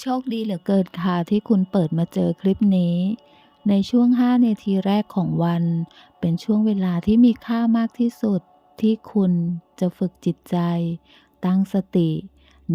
โชคดีเหลือเกินค่ะที่คุณเปิดมาเจอคลิปนี้ ในช่วง 5 นาทีแรกของวัน เป็นช่วงเวลาที่มีค่ามากที่สุด ที่คุณจะฝึกจิตใจ ตั้งสติ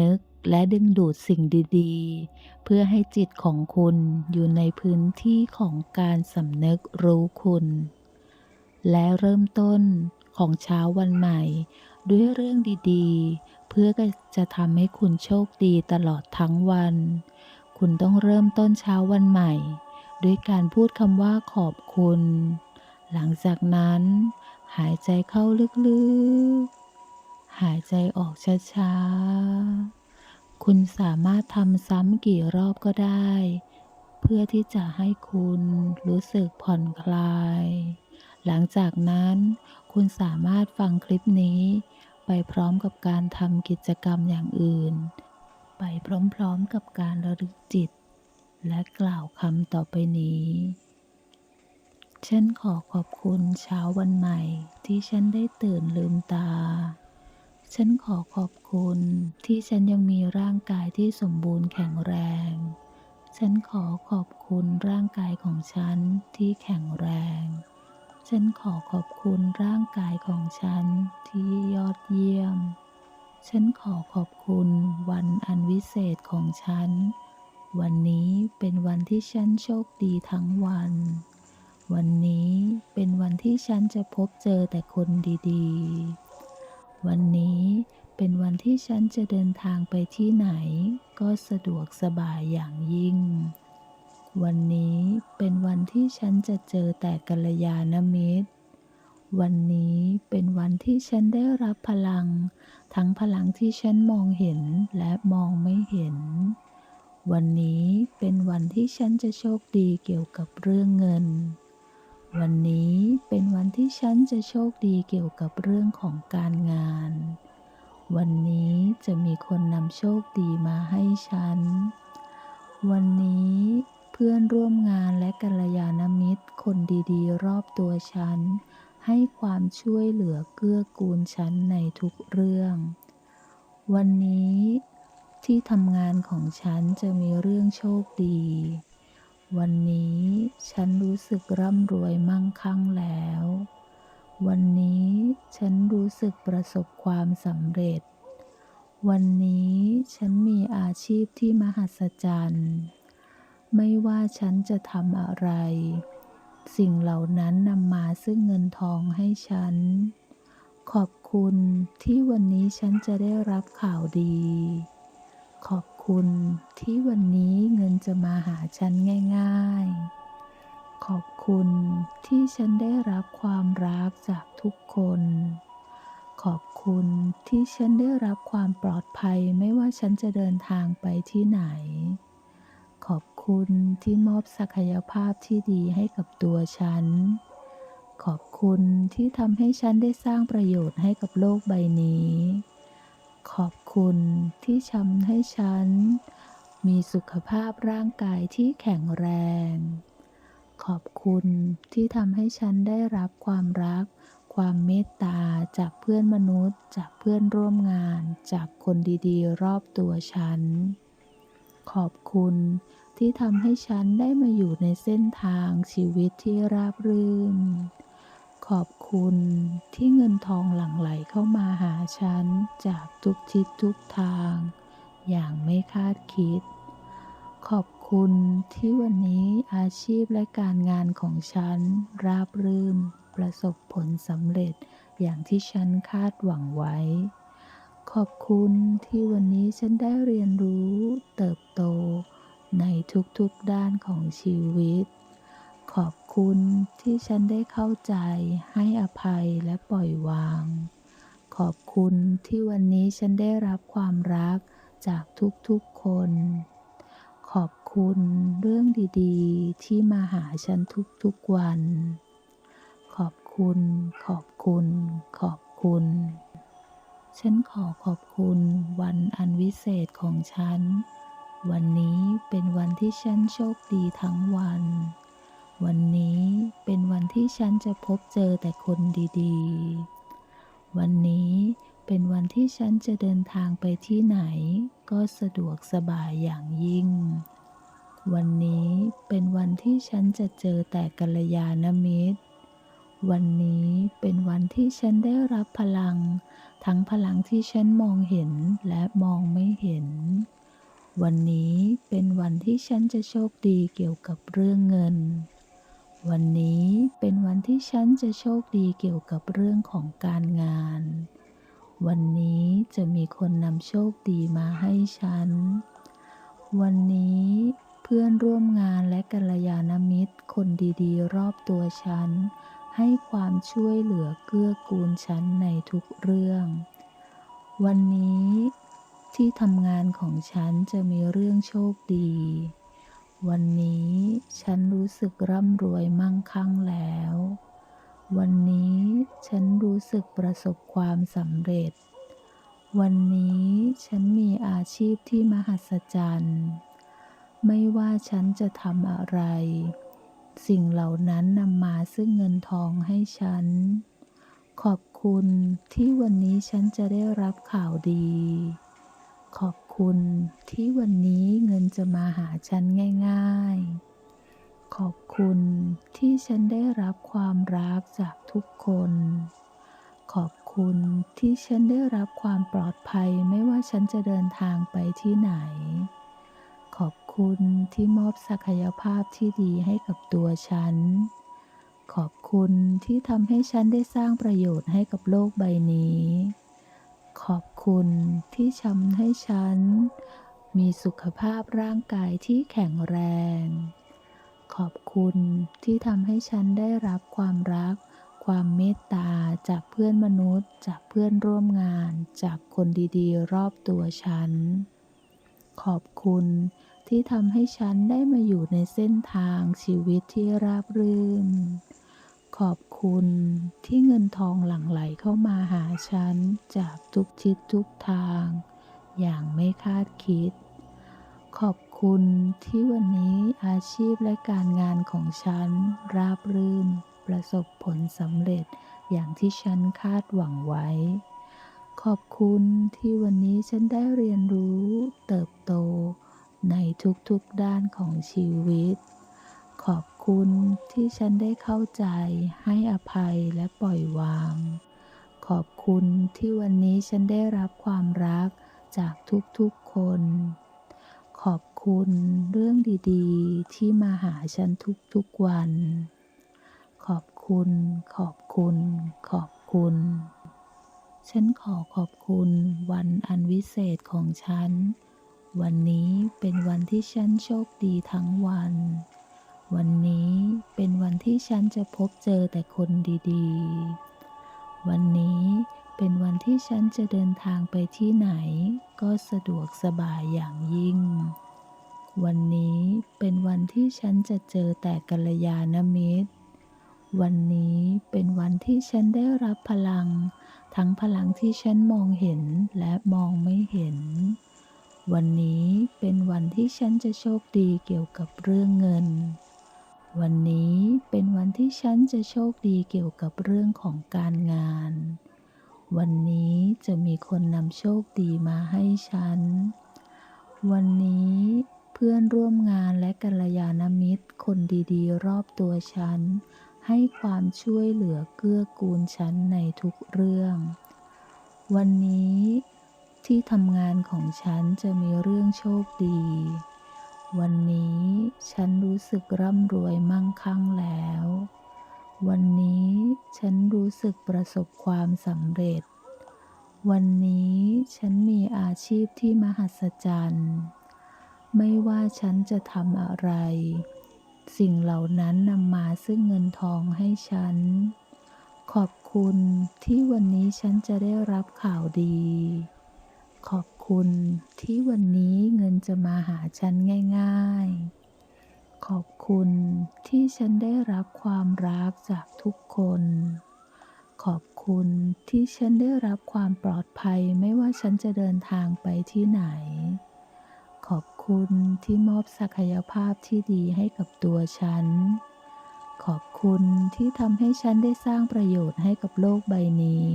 นึกและดึงดูดสิ่งดีๆ เพื่อให้จิตของคุณอยู่ในพื้นที่ของการสำนึกรู้คุณ และเริ่มต้นของเช้าวันใหม่ ด้วยเรื่องดีๆ เพื่อจะทำให้คุณโชคดีตลอดทั้งวัน คุณต้องเริ่มต้นเช้าวันใหม่ ด้วยการพูดคำว่าขอบคุณ หลังจากนั้น หายใจเข้าลึกๆ หายใจออกช้าๆ คุณสามารถทำซ้ำกี่รอบก็ได้ เพื่อที่จะให้คุณรู้สึกผ่อนคลาย หลังจากนั้น คุณสามารถฟังคลิปนี้ ไปพร้อมกับการทำกิจกรรมอย่างอื่น ไปพร้อมๆกับการระลึกจิต และกล่าวคำต่อไปนี้ ฉันขอขอบคุณเช้าวันใหม่ที่ฉันได้ตื่นลืมตา ฉันขอขอบคุณที่ฉันยังมีร่างกายที่สมบูรณ์แข็งแรง ฉันขอขอบคุณร่างกายของฉันที่แข็งแรง ฉันขอขอบคุณร่างกายของฉันที่ยอดเยี่ยม ฉันขอขอบคุณวันอันวิเศษของฉัน วันนี้เป็นวันที่ฉันโชคดีทั้งวัน วันนี้เป็นวันที่ฉันจะพบเจอแต่คนดีๆ วันนี้เป็นวันที่ฉันจะเดินทางไปที่ไหน ก็สะดวกสบายอย่างยิ่ง วันนี้เป็นวันที่ฉันจะเจอแต่กัลยาณมิตร วันนี้เป็นวันที่ฉันได้รับพลัง ทั้งพลังที่ฉันมองเห็นและมองไม่เห็น วันนี้เป็นวันที่ฉันจะโชคดีเกี่ยวกับเรื่องเงิน วันนี้เป็นวันที่ฉันจะโชคดีเกี่ยวกับเรื่องของการงาน วันนี้จะมีคนนำโชคดีมาให้ฉัน วันนี้ พื่อนร่วมงานและกัลยาณมิตร คนดีๆ รอบตัวฉัน ให้ความช่วยเหลือเกื้อกูลฉันในทุกเรื่อง วันนี้ที่ทำงานของฉันจะมีเรื่องโชคดี วันนี้ฉันรู้สึกร่ำรวยมั่งคั่งแล้ว วันนี้ฉันรู้สึกประสบความสำเร็จ วันนี้ฉันมีอาชีพที่มหัศจรรย์ ไม่ว่าฉันจะทำอะไร สิ่งเหล่านั้นนำมาซึ่งเงินทองให้ฉัน ขอบคุณที่วันนี้ฉันจะได้รับข่าวดี ขอบคุณที่วันนี้เงินจะมาหาฉันง่าย ๆ ขอบคุณที่ฉันได้รับความรักจากทุกคน ขอบคุณที่ฉันได้รับความปลอดภัยไม่ว่าฉันจะเดินทางไปที่ไหน ขอบคุณที่มอบศักยภาพที่ดีให้กับตัวฉัน ขอบคุณที่ทำให้ฉันได้สร้างประโยชน์ให้กับโลกใบนี้ ขอบคุณที่ทำให้ฉัน มีสุขภาพร่างกายที่แข็งแรง ขอบคุณที่ทำให้ฉันได้รับความรัก ความเมตตาจากเพื่อนมนุษย์ จากเพื่อนร่วมงาน จากคนดีๆ รอบตัวฉัน ขอบคุณที่ทำให้ฉันได้มาอยู่ในเส้นทางชีวิตที่ราบรื่น ขอบคุณที่เงินทองหลั่งไหลเข้ามาหาฉันจากทุกทิศทุกทาง อย่างไม่คาดคิด ขอบคุณที่วันนี้อาชีพและการงานของฉัน ราบรื่น ประสบผลสำเร็จอย่างที่ฉันคาดหวังไว้ ขอบคุณที่วันนี้ฉันได้เรียนรู้เติบโตในทุกๆด้านของชีวิต ขอบคุณที่ฉันได้เข้าใจให้อภัยและปล่อยวาง ขอบคุณที่วันนี้ฉันได้รับความรักจากทุกๆคน ขอบคุณเรื่องดีๆ ที่มาหาฉันทุกๆวัน ขอบคุณ ขอบคุณ ขอบคุณ ฉันขอขอบคุณวันอันวิเศษของฉัน วันนี้เป็นวันที่ฉันโชคดีทั้งวัน วันนี้เป็นวันที่ฉันจะพบเจอแต่คนดีๆ วันนี้เป็นวันที่ฉันจะเดินทางไปที่ไหน ก็สะดวกสบายอย่างยิ่ง วันนี้เป็นวันที่ฉันจะเจอแต่กัลยาณมิตร วันนี้เป็นวันที่ฉันได้รับพลัง ทั้งพลังที่ฉันมองเห็นและมองไม่เห็น วันนี้เป็นวันที่ฉันจะโชคดีเกี่ยวกับเรื่องเงิน วันนี้เป็นวันที่ฉันจะโชคดีเกี่ยวกับเรื่องของการงาน วันนี้จะมีคนนำโชคดีมาให้ฉัน วันนี้เพื่อนร่วมงานและกัลยาณมิตรคนดีๆ รอบตัวฉัน ให้ความช่วยเหลือเกื้อกูลฉันในทุกเรื่อง วันนี้ที่ทำงานของฉันจะมีเรื่องโชคดี วันนี้ฉันรู้สึกร่ำรวยมั่งคั่งแล้ว วันนี้ฉันรู้สึกประสบความสำเร็จ วันนี้ฉันมีอาชีพที่มหัศจรรย์ ไม่ว่าฉันจะทำอะไร สิ่งเหล่านั้นนำมาซึ่งเงินทองให้ฉัน ขอบคุณที่วันนี้ฉันจะได้รับข่าวดี ขอบคุณที่วันนี้เงินจะมาหาฉันง่าย ๆ ขอบคุณที่ฉันได้รับความรักจากทุกคน ขอบคุณที่ฉันได้รับความปลอดภัยไม่ว่าฉันจะเดินทางไปที่ไหน คุณที่มอบศักยภาพที่ดีให้กับตัวฉัน ขอบคุณที่ทำให้ฉันได้สร้างประโยชน์ให้กับโลกใบนี้ ขอบคุณที่ทำให้ฉัน มีสุขภาพร่างกายที่แข็งแรง ขอบคุณที่ทำให้ฉันได้รับความรัก ความเมตตาจากเพื่อนมนุษย์ จากเพื่อนร่วมงาน จากคนดีๆ รอบตัวฉัน ขอบคุณ ที่ทำให้ฉันได้มาอยู่ในเส้นทางชีวิตที่ราบรื่น ขอบคุณที่เงินทองหลั่งไหลเข้ามาหาฉันจากทุกทิศทุกทาง อย่างไม่คาดคิด ขอบคุณที่วันนี้อาชีพและการงานของฉัน ราบรื่น ประสบผลสำเร็จอย่างที่ฉันคาดหวังไว้ ขอบคุณที่วันนี้ฉันได้เรียนรู้ เติบโต ในทุกๆด้านของชีวิต ขอบคุณที่ฉันได้เข้าใจให้อภัยและปล่อยวาง ขอบคุณที่วันนี้ฉันได้รับความรักจากทุกๆคน ขอบคุณเรื่องดีๆ ที่มาหาฉันทุกๆวัน ขอบคุณ ขอบคุณ ขอบคุณฉันขอขอบคุณวันอันวิเศษของฉัน วันนี้เป็นวันที่ฉันโชคดีทั้งวัน วันนี้เป็นวันที่ฉันจะพบเจอแต่คนดีๆ วันนี้เป็นวันที่ฉันจะเดินทางไปที่ไหน ก็สะดวกสบายอย่างยิ่ง วันนี้เป็นวันที่ฉันจะเจอแต่กัลยาณมิตร วันนี้เป็นวันที่ฉันได้รับพลัง ทั้งพลังที่ฉันมองเห็นและมองไม่เห็น วันนี้เป็นวันที่ฉันจะโชคดีเกี่ยวกับเรื่องเงิน วันนี้เป็นวันที่ฉันจะโชคดีเกี่ยวกับเรื่องของการงาน วันนี้จะมีคนนำโชคดีมาให้ฉัน วันนี้เพื่อนร่วมงานและกัลยาณมิตร คนดีๆ รอบตัวฉัน ให้ความช่วยเหลือเกื้อกูลฉันในทุกเรื่อง วันนี้ ที่ทำงานของฉันจะมีเรื่องโชคดี วันนี้ฉันรู้สึกร่ำรวยมั่งคั่งแล้ว วันนี้ฉันรู้สึกประสบความสำเร็จ วันนี้ฉันมีอาชีพที่มหัศจรรย์ ไม่ว่าฉันจะทำอะไร สิ่งเหล่านั้นนำมาซึ่งเงินทองให้ฉัน ขอบคุณที่วันนี้ฉันจะได้รับข่าวดี คุณที่วันนี้เงินจะมาหาฉันง่าย ๆ ขอบคุณที่ฉันได้รับความรักจากทุกคน ขอบคุณที่ฉันได้รับความปลอดภัยไม่ว่าฉันจะเดินทางไปที่ไหน ขอบคุณที่มอบศักยภาพที่ดีให้กับตัวฉัน ขอบคุณที่ทำให้ฉันได้สร้างประโยชน์ให้กับโลกใบนี้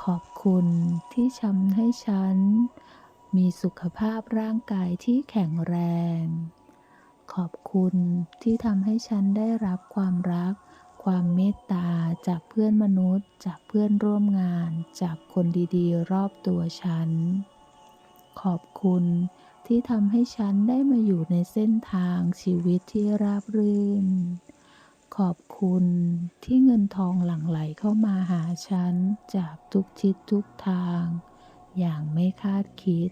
ขขอบ คุณที่ทำให้ฉัน มีสุขภาพร่างกายที่แข็งแรง ขอบคุณที่ทำให้ฉันได้รับความรัก ความเมตตาจากเพื่อนมนุษย์ จากเพื่อนร่วมงาน จากคนดีๆ รอบตัวฉัน ขอบคุณที่ทำให้ฉันได้มาอยู่ในเส้นทางชีวิตที่ราบรื่น อบคุณที่เงินทองหลั่งไหลเข้ามาหาฉันจากทุกทิศทุกทาง อย่างไม่คาดคิด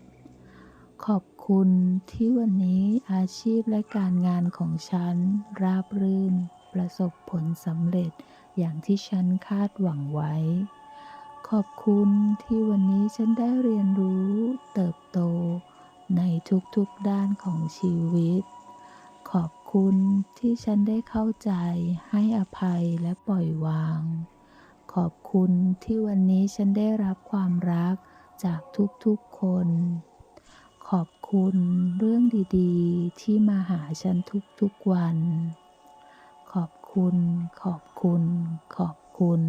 ขอบคุณที่วันนี้อาชีพและการงานของฉัน ราบรื่น ประสบผลสำเร็จอย่างที่ฉันคาดหวังไว้ ขอบคุณที่วันนี้ฉันได้เรียนรู้ เติบโต ในทุกๆด้านของชีวิต คุณที่ฉันได้เข้าใจให้อภัยและปล่อยวาง ขอบคุณที่วันนี้ฉันได้รับความรักจากทุกๆคน ขอบคุณเรื่องดีๆ ที่มาหาฉันทุกๆวัน ขอบคุณ ขอบคุณ ขอบคุณ